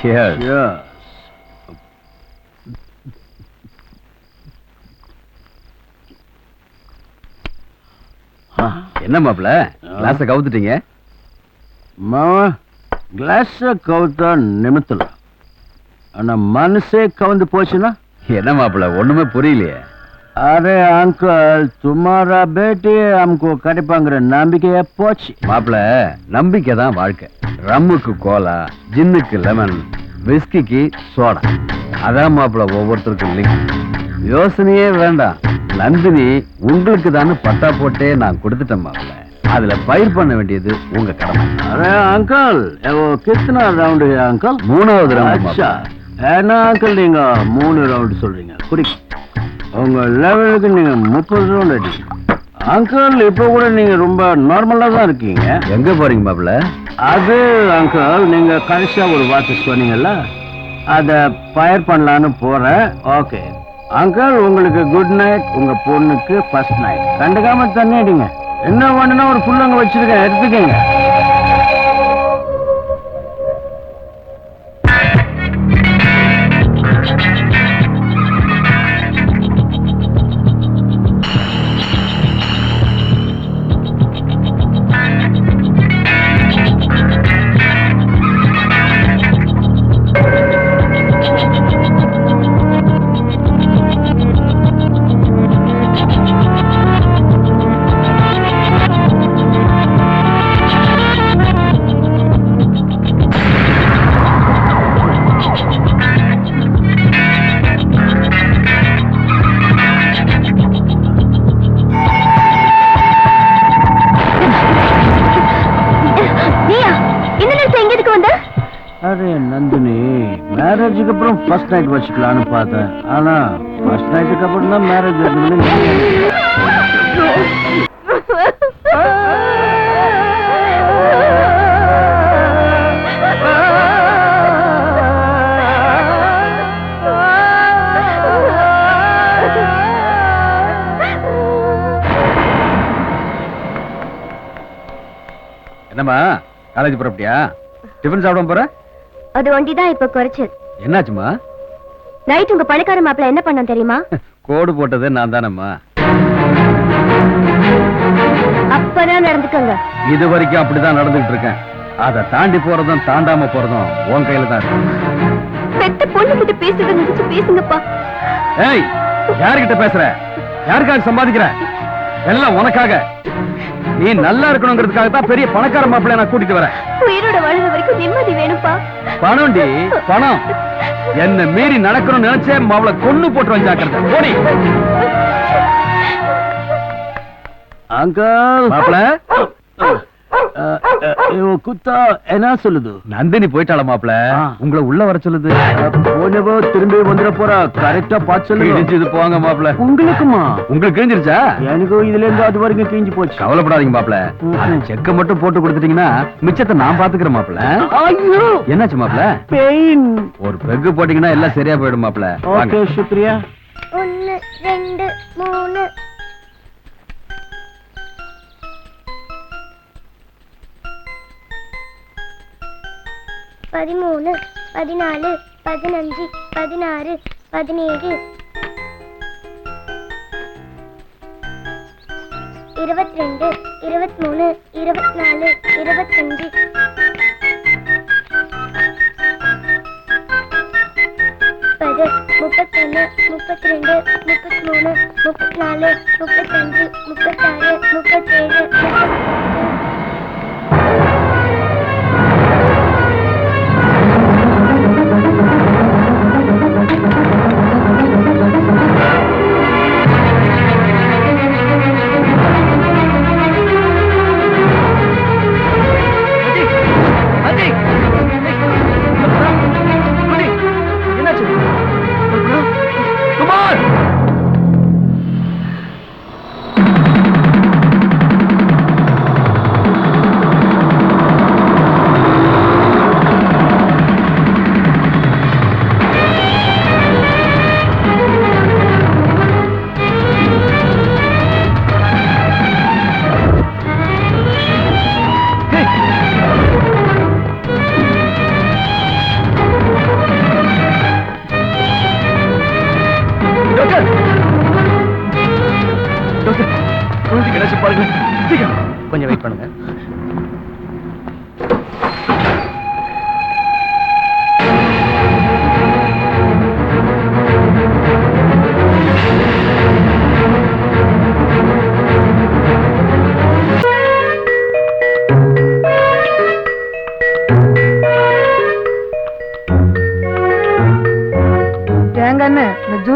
Cheers. Cheers. என்ன மாப்பிள? கிளாஸ கவுத்துட்டீங்க? மாமா கிளாஸ கவுத்தா நிமித்தல. ஆனா மனசே கவுந்து போச்சுன்னா? என்ன மாப்பிள ஒண்ணுமே புரியலையே. ಅರೆ ಅಂಕಲ್ ಸುಮಾರ பேட்டி நமக்கு கிடைப்பாங்கிற நம்பிக்கையே போச்சு மாப்பிள நம்பிக்கை தான் வாழ்க்கை ரம்முக்கு கோலா ஜின்னுக்கு லெமன் விஸ்கிக்கு சோடா அதான் மாப்பிள ஒவ்வொருத்தருக்கும் லிங்க் யோசனையே வேண்டாம் நந்தினி உங்களுக்கு தானே பட்டா போட்டே நான் கொடுத்துட்டேன் மாப்பிள அதுல பயிர் பண்ண வேண்டியது உங்க கடமை। அரே அங்கிள் கித்தனா ரவுண்டு அங்கிள் மூணாவது ரவுண்ட் ஏன்னா அங்கிள் நீங்க மூணு ரவுண்ட் சொல்றீங்க। குடிக்க உங்க லெவலுக்கு நீங்க முப்பது ரவுண்ட் அடிங்க அங்கிள் இப்போ கூட நீங்க ரொம்ப நார்மலா தான் இருக்கீங்க. எங்க போறீங்க மாப்பிள அது அங்கிள் நீங்க கடைசியா ஒரு வார்த்தை சொன்னீங்கல்ல? அத ஃபயர் பண்ணலான்னு போறேன். ஓகே அங்கிள் உங்களுக்கு குட் நைட் உங்க பொண்ணுக்கு ஃபர்ஸ்ட் நைட் கண்டுக்காம தண்ணி அடிங்க. என்ன பண்ணுனா ஒரு புல்லங்க வச்சிருக்கேன் எடுத்துக்கங்க. மேரேஜுக்கு அப்புறம் ஃபர்ஸ்ட் நைட் வச்சுக்கலாம்னு பார்த்தேன். ஆனா ஃபர்ஸ்ட் நைட்டுக்கு அப்புறம் தான் மேரேஜ் என்னம்மா காலேஜ் போறப்படியா டிஃபன் சாப்பிட போற? அது ஒண்டிதான் இப்ப குறைச்சல். என்னாச்சுமா? நைட் உங்க பணக்கார மாப்பிள்ள என்ன பண்ண தெரியுமா? கோடு போட்டது நான் தானம்மா. அப்பதான் நடந்துக்கங்க. இது வரைக்கும் அப்படிதான் நடந்துகிட்டு இருக்கேன். அதை தாண்டி போறதும் தாண்டாம போறதும் உன் கையில தான் பெத்த பொண்ணு கிட்ட பேசுறத நினைச்சு பேசுங்கப்பா. ஏய் யார்கிட்ட பேசுற? யாருக்காக சம்பாதிக்கிற? எல்லாம் உனக்காக. நீ நல்லா இருக்கணுங்கிறதுக்காக தான் பெரிய பணக்கார மாப்பிள்ளை நான் கூட்டிட்டு வரேன். உயிரோட வாழ்ற வரைக்கும் நிம்மதி வேணும்ப்பா. பணம்டி பணம். என்ன மீறி நடக்கணும்னு நினைச்சே மாவளை கொன்னு போட்டு வந்தாக்கிறத போடி. அங்கிள். மாப்பிள குத்தா என்ன சொல்லுது? நந்தினி போயிட்டாள மாப்பிள? ஆ. உங்களை உள்ள வர சொல்லுது. போனவோ திரும்பி வந்துட போறா. கரெக்டா பார்த்து சொல்லுங்க. கிழிஞ்சது போங்க மாப்பிள. உங்களுக்குமா? உங்களுக்கு கிழிஞ்சிருச்சா? எனக்கு இதுல இருந்து அது வரைக்கும் கிழிஞ்சு போச்சு. கவலைப்படாதீங்க மாப்பிள. ம். அந்த செக்க மட்டும் போட்டு கொடுத்துட்டீங்கன்னா மிச்சத்தை நான் பாத்துக்கிறேன் மாப்பிள. ஐயோ! என்னாச்சு மாப்பிள? பெயின் ஒரு பெக்கு போட்டீங்கன்னா எல்லாம் சரியா போயிடும் மாப்பிள. வாங்க. ஓகே சுப்ரியா. ஒன்னு ரெண்டு மூணு. பதிமூணு பதினாலு பதினஞ்சு பதினாறு பதினேழு. இருபத்தி ரெண்டு இருபத்தி மூணு இருபத்தி நாலு இருபத்தஞ்சு. முப்பது முப்பத்தொன்று முப்பத்தி ரெண்டு முப்பத்தி மூணு முப்பத்தி நாலு முப்பத்தஞ்சு முப்பத்தாறு முப்பத்தேழு.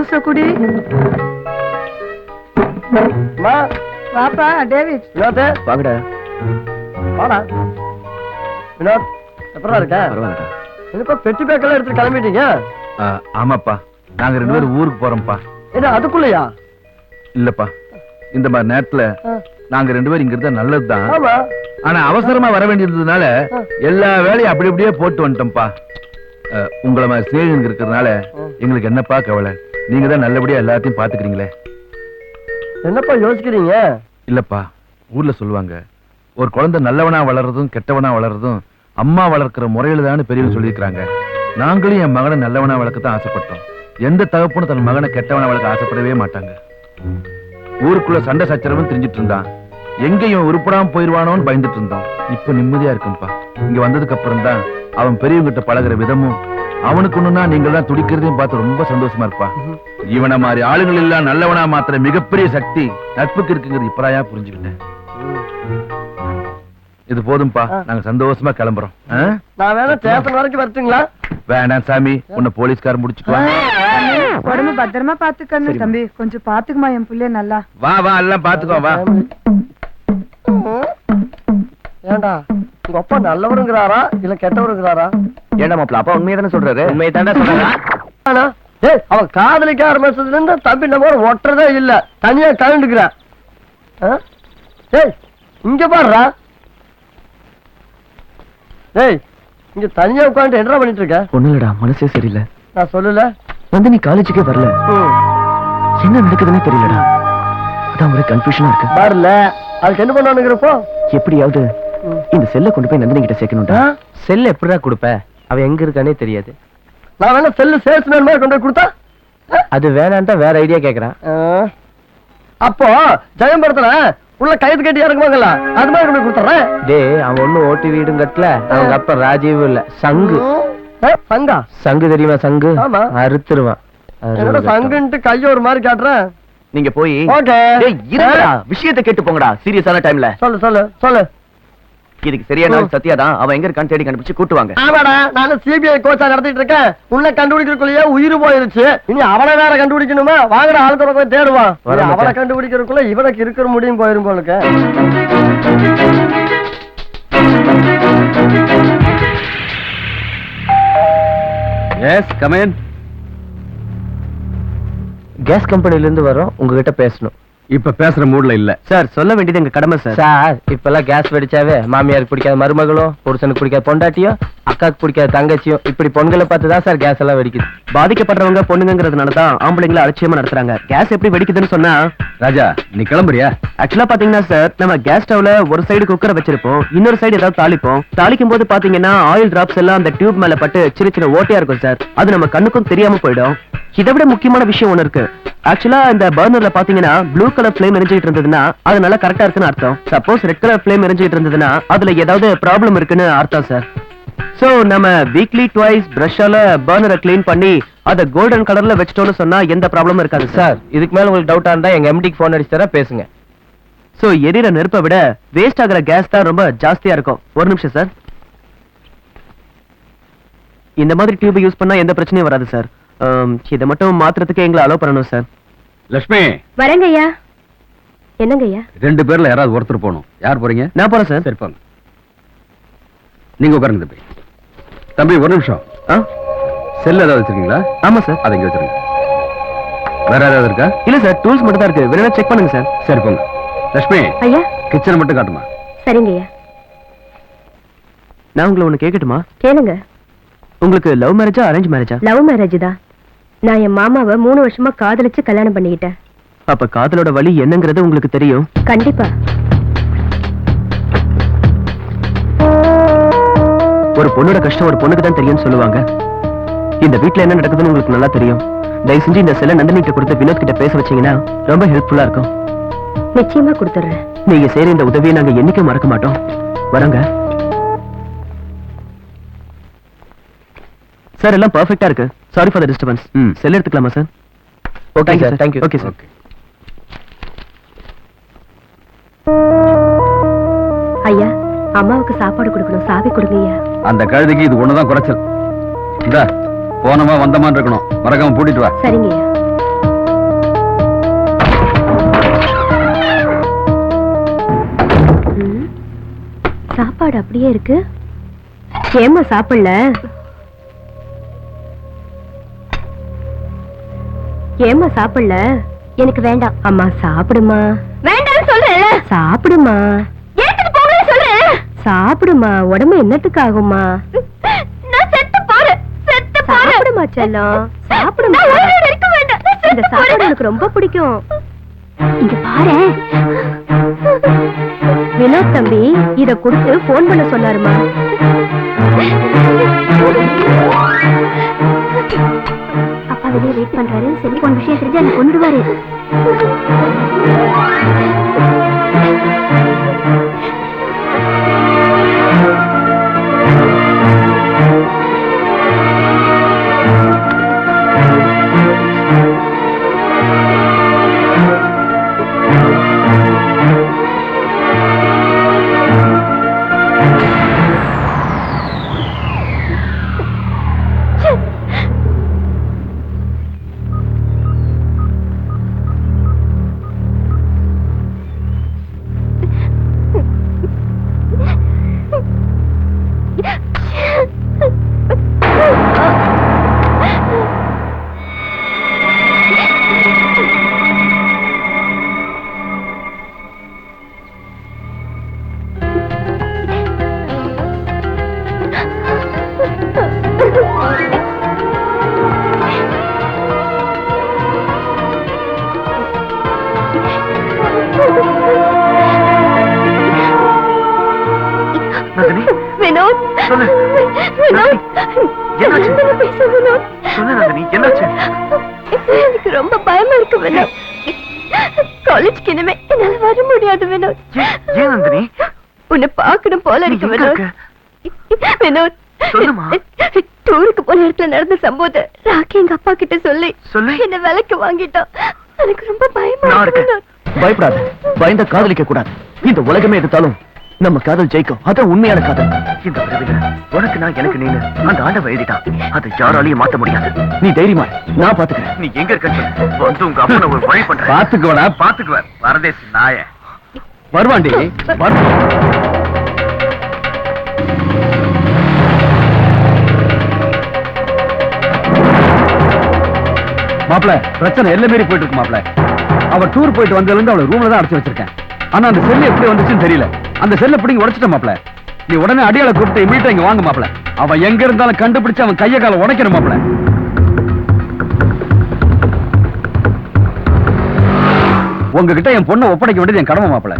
ஜூஸ குடி வாப்பா டேவிட். வினோத் வாங்கடா. வாடா. வினோத் எப்படா இருக்க? பரவாயில்லடா. என்னப்பா பெட்டி பேக்கெல்லாம் எடுத்து கிளம்பிட்டீங்க? ஆமாப்பா. நாங்க ரெண்டு பேரும் ஊருக்கு போறோம்ப்பா. என்ன அதுக்குள்ளயா? இல்லப்பா. இந்த மாதிரி நேரத்துல நாங்க ரெண்டு பேரும் இங்க இருந்தா நல்லதுதான். ஆமா. ஆனா அவசரமா வர வேண்டியதுனால எல்லா வேலையும் அப்படி அப்படியே போட்டு வந்துட்டோம்ப்பா. உங்களை மாதிரி சேகங்க இருக்கிறதுனால எங்களுக்கு என்னப்பா கவலை? நீங்க தான் நல்லபடியா எல்லாத்தையும் பாத்துக்கிறீங்களே என்னப்பா யோசிக்கிறீங்க? இல்லப்பா ஊர்ல சொல்லுவாங்க ஒரு குழந்தை நல்லவனா வளர்றதும் கெட்டவனா வளர்றதும் அம்மா வளர்க்கிற முறையில தான் பெரியவங்க சொல்லியிருக்கிறாங்க. நாங்களும் என் மகனை நல்லவனா வளர்க்கத்தான் ஆசைப்பட்டோம். எந்த தகப்பனும் தன் மகனை கெட்டவனா வளர்க்க ஆசைப்படவே மாட்டாங்க. ஊருக்குள்ள சண்டை சச்சரவும் தெரிஞ்சிட்டு இருந்தான் எங்கேயும் உருப்படாம போயிருவானோன்னு பயந்துட்டு இருந்தோம் இப்ப நிம்மதியா இருக்கும்பா. இங்க வந்ததுக்கு அப்புறம் தான் அவன் பெரியவங்கிட்ட பழகுற விதமும் அவனுக்கு ஒண்ணுன்னா நீங்கள் தான் துடிக்கிறதையும் பார்த்து ரொம்ப சந்தோஷமா இருப்பா. இவனை மாதிரி ஆளுங்கள் எல்லாம் நல்லவனா மாத்திர மிகப்பெரிய சக்தி நட்புக்கு இருக்குங்கிறது இப்பராயா புரிஞ்சுக்கிட்டேன்? இது போதும்பா. நாங்க சந்தோஷமா கிளம்புறோம்? நான் வேணா ஸ்டேஷன் வரைக்கும் வரட்டுங்களா? வேண்டாம் சாமி. உன்னை போலீஸ்காரன் முடிச்சுக்குவான் உடம்பு பத்திரமா பாத்துக்கணும் தம்பி. கொஞ்சம் பாத்துக்குமா என் புள்ளைய நல்லா. வா வா எல்லாம் பாத்துக்கோ வா. ஏண்டா? உங்க அப்பா நல்லவருங்கிறாரா இல்ல கெட்டவருங்கிறாரா? ஏண்டா மாப்பிள அப்பா உண்மையை தானே சொல்றாரு? உண்மையை தானே சொல்றாரு ஏய் அவன் காதலிக்க ஆரம்பிச்சதுல இருந்து தம்பி நம்ம ஒட்டுறதே இல்ல. தனியா கலந்துக்கிறான்? ஏய் இங்க பாருடா. ஏய் இங்க தனியா உட்கார்ந்து என்ன பண்ணிட்டு இருக்க ஒண்ணுலடா மனசே சரியில்லை. நான் சொல்லல. வந்து நீ காலேஜுக்கே வரல. என்ன நடக்குதுன்னே தெரியலடா. அதான் ஒரே கன்ஃபியூஷனா இருக்கு. வரல. அதுக்கு என்ன பண்ணானுங்கிறப்போ எப்படியாவது. இந்த செல்லை கொண்டு போய் நந்தினி கிட்ட சேர்க்கணும்டா. செல்ல எப்படிடா கொடுப்ப? அவ எங்க இருக்கானே தெரியாது. நான் வேணா செல்லு சேல்ஸ்மேன் மாதிரி கொண்டு போய் கொடுத்தா? அது வேணான்ட்டா வேற ஐடியா கேக்குறான். அப்போ ஜெயம் படத்துல உள்ள கயிறு கட்டி இறங்குவாங்கல்ல அது மாதிரி கொண்டு கொடுத்துறேன் டேய் அவன் ஒண்ணும் ஓட்டு வீடும் கட்டல. அவங்க அப்பா ராஜீவ் இல்ல சங்கு. சங்கா? சங்கு தெரியுமா சங்கு. அறுத்துருவான். சங்குன்ட்டு கைய ஒரு மாதிரி காட்டுறேன்? நீங்க போய். விஷயத்தை கேட்டு போங்கடா. சீரியஸான டைம்ல சொல்லு சொல்லு சொல்லு. இதுக்கு சரியான சத்யா தான். அவன் எங்க இருக்கான்னு தேடி கண்டுபிடிச்சு கூட்டு வாங்க ஆமாடா நானும் சிபிஐ கோச்சா நடத்திட்டு இருக்கேன். உன்னை கண்டுபிடிக்கிறதுக்குள்ளேயே உயிர் போயிருச்சு. இனி அவனை வேற கண்டுபிடிக்கணுமா? வாங்கடா ஆள் தொடக்க போய் தேடுவான். அவனை. கண்டுபிடிக்கிறதுக்குள்ள இவனுக்கு இருக்கிற முடியும் போயிரும் போலுக்கு எஸ் கமேன் கேஸ் கம்பெனில இருந்து வரோம். உங்ககிட்ட பேசணும். இப்ப பேசுற மூட்ல இல்ல. சார் சொல்ல வேண்டியது எங்க கடமை சார். சார் இப்பெல்லாம் கேஸ் வெடிச்சாவே மாமியாருக்கு பிடிக்காத மருமகளும் புருஷனுக்கு பிடிக்காத பொண்டாட்டியும் அக்காக்கு பிடிக்காத தங்கச்சியும் இப்படி பொண்களை பார்த்து தான் சார் கேஸ் எல்லாம் வெடிக்குது. பாதிக்கப்படுறவங்க பொண்ணுங்கிறதுனால தான் ஆம்பளைங்களை அலட்சியமா நடத்துறாங்க. கேஸ் எப்படி வெடிக்குதுன்னு சொன்னா ராஜா நீ கிளம்புறியா? ஆக்சுவலா பாத்தீங்கன்னா சார் நம்ம கேஸ் ஸ்டவ்ல ஒரு சைடு குக்கரை வச்சிருப்போம் இன்னொரு சைடு ஏதாவது தாளிப்போம். தாளிக்கும் போது பாத்தீங்கன்னா ஆயில் டிராப்ஸ் எல்லாம் அந்த டியூப் மேல பட்டு சின்ன சின்ன ஓட்டையா இருக்கும் சார். அது நம்ம கண்ணுக்கும் தெரியாம போயிடும். இதை விட முக்கியமான விஷயம் ஒண்ணு இருக்கு. ஆக்சுவலா இந்த பர்னர்ல பாத்தீங்கன்னா ப்ளூ கலர் ஃபிளேம் எரிஞ்சிட்டு இருந்ததுன்னா அது நல்லா கரெக்டா இருக்குன்னு அர்த்தம். சப்போஸ் ரெட் கலர் ஃபிளேம் எரிஞ்சிட்டு இருந்ததுன்னா அதுல ஏதாவது ப்ராப்ளம் இருக்குன்னு அர்த்தம் சார் சோ நம்ம வீக்லி ட்வைஸ் பிரஷால பர்னரை க்ளீன் பண்ணி அத கோல்டன் கலர்ல வச்சிட்டோம்னு சொன்னா எந்த ப்ராப்ளமும் இருக்காது சார் இதுக்கு மேல உங்களுக்கு டவுட்டா இருந்தா எங்க எம்டிக்கு ஃபோன் அடிச்சு தர பேசுங்க. சோ எரியிற நெருப்பை விட வேஸ்ட் ஆகுற கேஸ் தான் ரொம்ப ஜாஸ்தியா இருக்கும். ஒரு நிமிஷம் சார் இந்த மாதிரி டியூப் யூஸ் பண்ணா எந்த பிரச்சனையும் வராது சார் இதை மட்டும் மாத்துறதுக்கு எங்களை அலோவ் பண்ணணும் சார் லட்சுமி வரேங்க ஐயா என்னங்க ஐயா ரெண்டு பேர்ல யாராவது ஒருத்தர் போகணும். யார் போறீங்க? நான் போறேன் சார் சரி போங்க. நீங்க உட்காருங்க தம்பி. தம்பி ஒரு நிமிஷம். ஆ? செல் ஏதாவது வச்சிருக்கீங்களா? ஆமா சார் அதை இங்க வச்சிருங்க. வேற ஏதாவது இருக்கா? இல்ல சார் டூல்ஸ் மட்டும் தான் இருக்கு. வேணா செக் பண்ணுங்க சார் சரி போங்க. லட்சுமி ஐயா? கிச்சனை மட்டும் காட்டுமா? சரிங்க ஐயா நான் உங்களை ஒண்ணு கேட்கட்டுமா கேளுங்க. உங்களுக்கு லவ் மேரேஜா அரேஞ்ச் மேரேஜா லவ் மேரேஜ் தான். நான் என் மாமாவை மூணு வருஷமா காதலிச்சு கல்யாணம் பண்ணிக்கிட்டேன். அப்ப காதலோட வழி என்னங்கிறது உங்களுக்கு தெரியும்? கண்டிப்பா. ஒரு பொண்ணோட கஷ்டம் ஒரு பொண்ணுக்கு தான் தெரியும்னு சொல்லுவாங்க. இந்த வீட்ல என்ன நடக்குதுன்னு உங்களுக்கு நல்லா தெரியும். தயவு செஞ்சு இந்த செல்ல நந்தினிட்ட கொடுத்து வினோத் கிட்ட பேச வச்சீங்கன்னா ரொம்ப ஹெல்ப்ஃபுல்லா இருக்கும். நிச்சயமா கொடுத்துறேன். நீங்க செய்யற இந்த உதவியை நாங்க என்னைக்கும் மறக்க மாட்டோம். வரோங்க. சார் எல்லாம் பர்ஃபெக்ட்டா இருக்கு. சாரி ஃபார் த டிஸ்டர்பன்ஸ் ம். செல் எடுத்துக்கலாமா sir okay sir thank you okay sir ஐயா அம்மாவுக்கு சாப்பாடு கொடுக்கணும். சாவி கொடுங்க ஐயா அந்த கழுதைக்கு இது ஒண்ணுதான் குறைச்சல். இந்த போனமா வந்தமான்னு இருக்கணும். மறக்காம பூட்டிட்டு வா. சரிங்க ஐயா ம், சாப்பாடு அப்படியே இருக்கு. ஏம்மா சாப்பிடல? ஏம்மா சாப்பிடல? எனக்கு வேண்டாம். அம்மா சாப்பிடுமா? வேண்டாம் சொல்றேன் சாப்பிடுமா? சொல்றேன். சாப்பிடுமா? உடம்பு என்னத்துக்கு ஆகுமா நான் செத்து போறேன். செத்து போறேன். சாப்பிடுமா செல்லம்? சாப்பிடுமா? இருக்க வேண்டாம். இந்த சாப்பாடு எனக்கு ரொம்ப பிடிக்கும். இங்க பாரு. வினோத் தம்பி இத கொடுத்து போன் பண்ண சொன்னாருமா. வெளியே வெயிட் பண்றாரு. செல்போன் விஷயம் தெரிஞ்சு அதை கொண்டுடுவாரு வினோத் வினோத். என்னாச்சு? பேச வினோத்? என்னாச்சு? எனக்கு ரொம்ப பயமா இருக்கு வினோத். காலேஜ்க்கு இனிமே என்னால வர முடியாது வினோத். ஏன் நந்தினி? உன்னை பார்க்கணும் போல இருக்கு வினோத். வினோத். சொல்லுமா. டூருக்கு போன இடத்துல நடந்த சம்பவத்தை ராக்கி எங்க அப்பா கிட்ட சொல்லி சொல்லி? என்ன விலைக்கு வாங்கிட்டான். எனக்கு ரொம்ப பயமா இருக்கு. பயப்படாத. பயந்த காதலிக்க கூடாது. இந்த உலகமே எடுத்தாலும் நம்ம காதல் ஜெயிக்கும். அதான் உண்மையான காதல். இந்த உனக்கு நான் எனக்கு நீனு. அந்த ஆண்டவ எழுதிட்டான். அதை யாராலையும் மாத்த முடியாது. நீ தைரியமா. நான் பாத்துக்கிறேன். நீ எங்க இருக்க வந்து உங்க அப்பனை ஒரு வழி பண்றேன். பாத்துக்கோடா பாத்துக்குவேன். பரதேசி நாய. வருவாண்டி வருவான். மாப்ள பிரச்சனை எல்லை மீறி போயிட்டு இருக்கு மாப்பிள. அவ டூர் போயிட்டு வந்ததுல இருந்து அவளை ரூம்ல தான் அடைச்சு வச்சிருக்கேன். ஆனா அந்த செல்லு எப்படி வந்துச்சுன்னு தெரியல. அந்த செல்லை பிடிங்க உடைச்சிட்டேன் மாப்ள நீ உடனே அடியால கூப்பிட்டு இமீட்டா இங்க வாங்க மாப்ள அவன் எங்க இருந்தாலும் கண்டுபிடிச்சு அவன் கைய கால உடைக்கணும் மாப்ள உங்ககிட்ட என் பொண்ணை ஒப்படைக்க வேண்டியது என் கடமை மாப்பிள.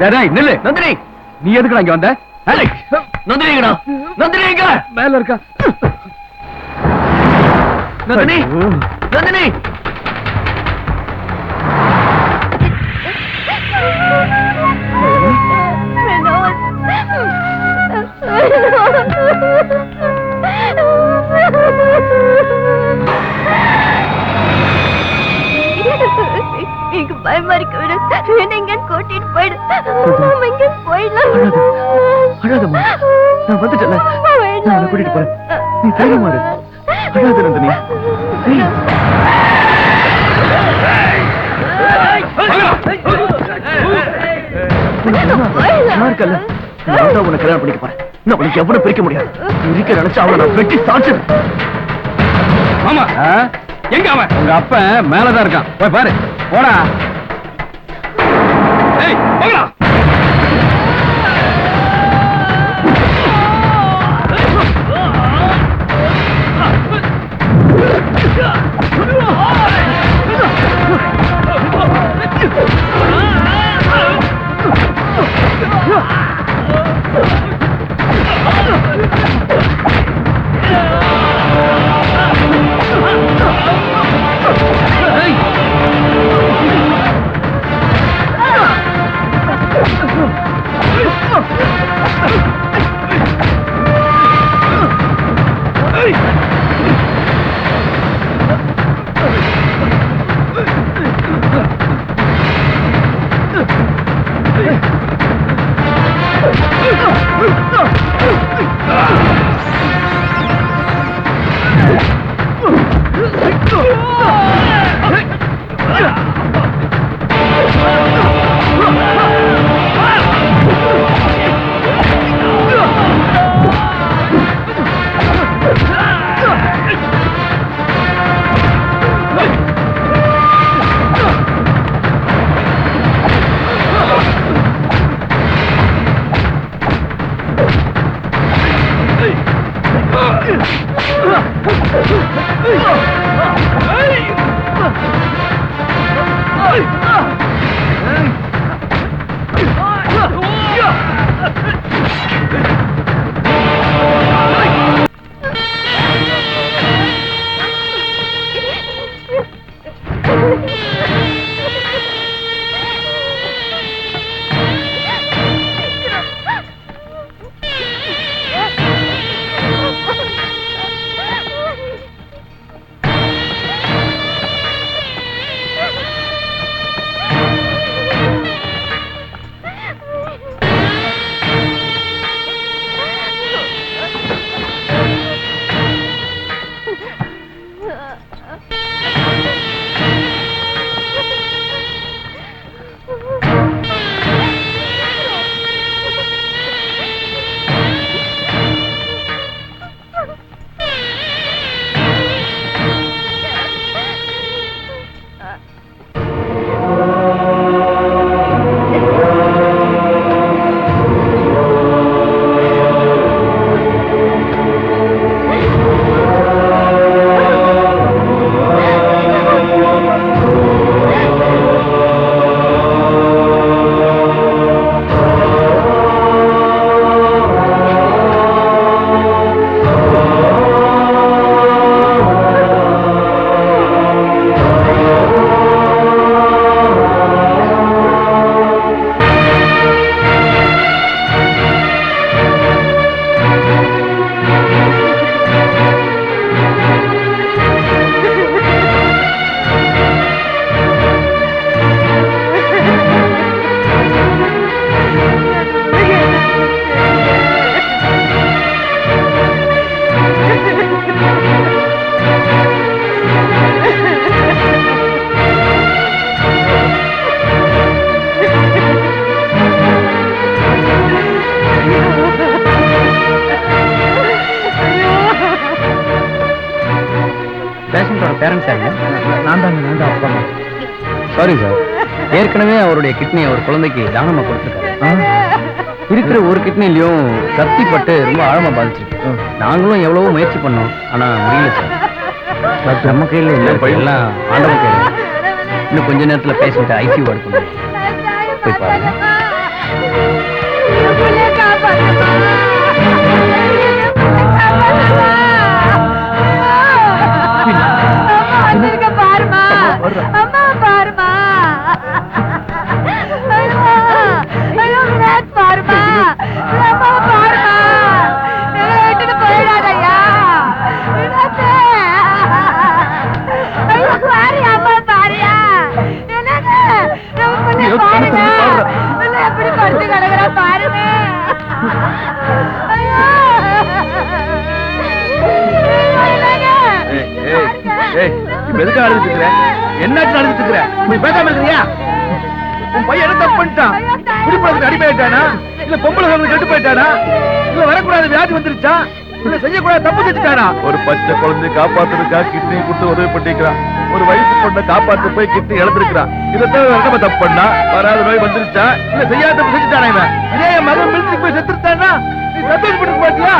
நில்லு. நந்தினி நீ எதுக்குடா இங்க வந்த? ஏய், நந்தினி எங்கடா நந்தினி எங்க மேல இருக்கா. நந்தினி. நந்தினி. போயிடு. நம்ம எங்க போயிடலாம். அழாதம்மா. நான் வந்துட்டேன் நான் உன்னை கூட்டிட்டு போறேன். நீ தைரியமா இரு அழாத நந்தினி. ஏய். நான் இருக்கல்ல நான் தான் உன்னை கல்யாணம் பண்ணிக்க போறேன். நான் உனக்கு எவ்வளவு பிரிக்க முடியாது. இருக்க நினைச்சு அவளை நான் வெட்டி சாச்சிடுறேன் ஆமா எங்க அவன்? உங்க அப்பன் மேலதான் இருக்கான். போய் பாரு. போடா. Ah! Oh! ஏற்கனவே அவருடைய கிட்னி அவர் குழந்தைக்கு தானமா கொடுத்துருக்காரு இருக்கிற ஒரு கிட்னிலையும் கத்தி பட்டு ரொம்ப ஆழமா பாதிச்சிருக்கு நாங்களும் எவ்வளவோ முயற்சி பண்ணோம் ஆனா முடியல சார் நம்ம கையில இல்ல எல்லாம் ஆண்டவன் கையில இன்னும் கொஞ்ச நேரத்துல பேஷண்ட் ஐசியூ கொண்டு போய் பாருங்க பாருமா பாருங்க. எப்படி படுத்து கிடக்குறா பாருங்க. ஐயோ. எதுக்கு அழுதுட்டு இருக்கிற என்னாச்சு அழுதுட்டு இருக்கிற நீ பேசாம இருக்கிறியா? உன் பையன் என்ன தப்பு பண்ணிட்டான்? குடிப்பழத்துக்கு அடிமையாயிட்டானா? இல்ல பொம்பளை கெட்டு போயிட்டானா? இல்ல வரக்கூடாது வியாதி வந்துருச்சா? செய்யக்கூடாது தப்பு செஞ்சுட்டானா? ஒரு பச்சை குழந்தை காப்பாத்துறதுக்கா கிட்னி கொடுத்து உதவி பண்ணிக்கிறான். ஒரு வயசு பொண்ணை காப்பாத்து போய் கிட்னி இழந்திருக்கிறான். இதைத்தான் நம்ம தப்பு பண்ணா? வராத நோய் வந்துருச்சா? இல்ல செய்யாத தப்பு செஞ்சுட்டானா இவன்? இதே மகன் போய் செத்துருத்தானா நீ சந்தோஷப்பட்டு மாட்டியா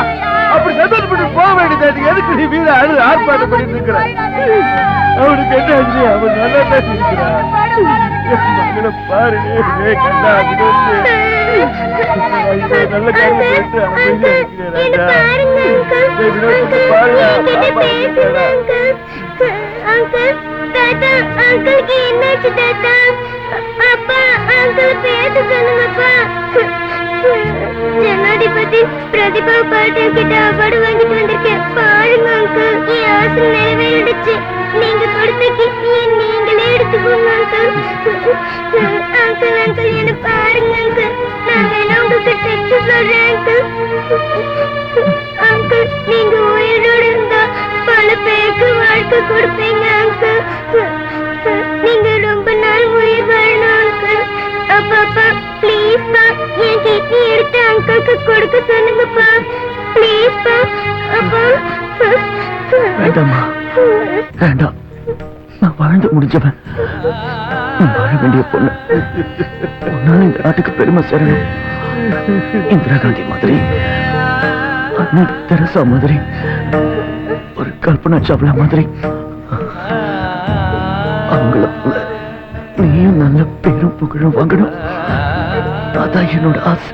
அப்படி சந்தோஷப்பட்டு போக வேண்டியது எதுக்கு நீ வீட அழு ஆர்ப்பாட்டம் பண்ணிட்டு இருக்கிற? அவனுக்கு என்ன ஆச்சு? அவன் நல்லா தான் இருக்கிறான் பாரு கண்டா நல்ல காரியம் பண்ணிட்டு என்னாச்சு தாத்தா அப்பா அங்கிள் பேச ஜனாதிபதி பிரதிபா பாட்டில் கிட்ட அவார்டு வாங்கிட்டு வந்திருக்கேன் பாருங்க அங்கிள் என் ஆசை நிறைவேறிடுச்சு நீங்க கொடுத்த கிட்னியை நீங்களே எடுத்துக்கோங்க அங்கிள் அங்கிள் அங்கிள் என்ன பாருங்க அங்கிள் நான் வேணா உங்ககிட்ட அங்கிள் நீங்க உயிரோடு இருந்தா பல பேருக்கு வாழ்க்கை கொடுப்பீங்க அங்கிள் நீங்க ரொம்ப நாள் உயிர் வாழணும் அங்கிள் ப்ளீஸ் பா என் கிட்னி எடுத்து அங்கிளுக்கு கொடுக்க சொல்லுங்கப்பா. ப்ளீஸ் பா அப்பா. வேண்டாம். நான் வாழ்ந்து முடிஞ்சவன். வாழ வேண்டிய பொண்ணு. உன்னால இந்த நாட்டுக்கு பெருமை சேரணும். இந்திரா காந்தி மாதிரி தெரசா மாதிரி ஒரு கல்பனா சாவ்லா மாதிரி. அவங்கள போல நீயும் நல்ல பேரும் புகழும் வாங்கணும். அதான் என்னோட ஆசை.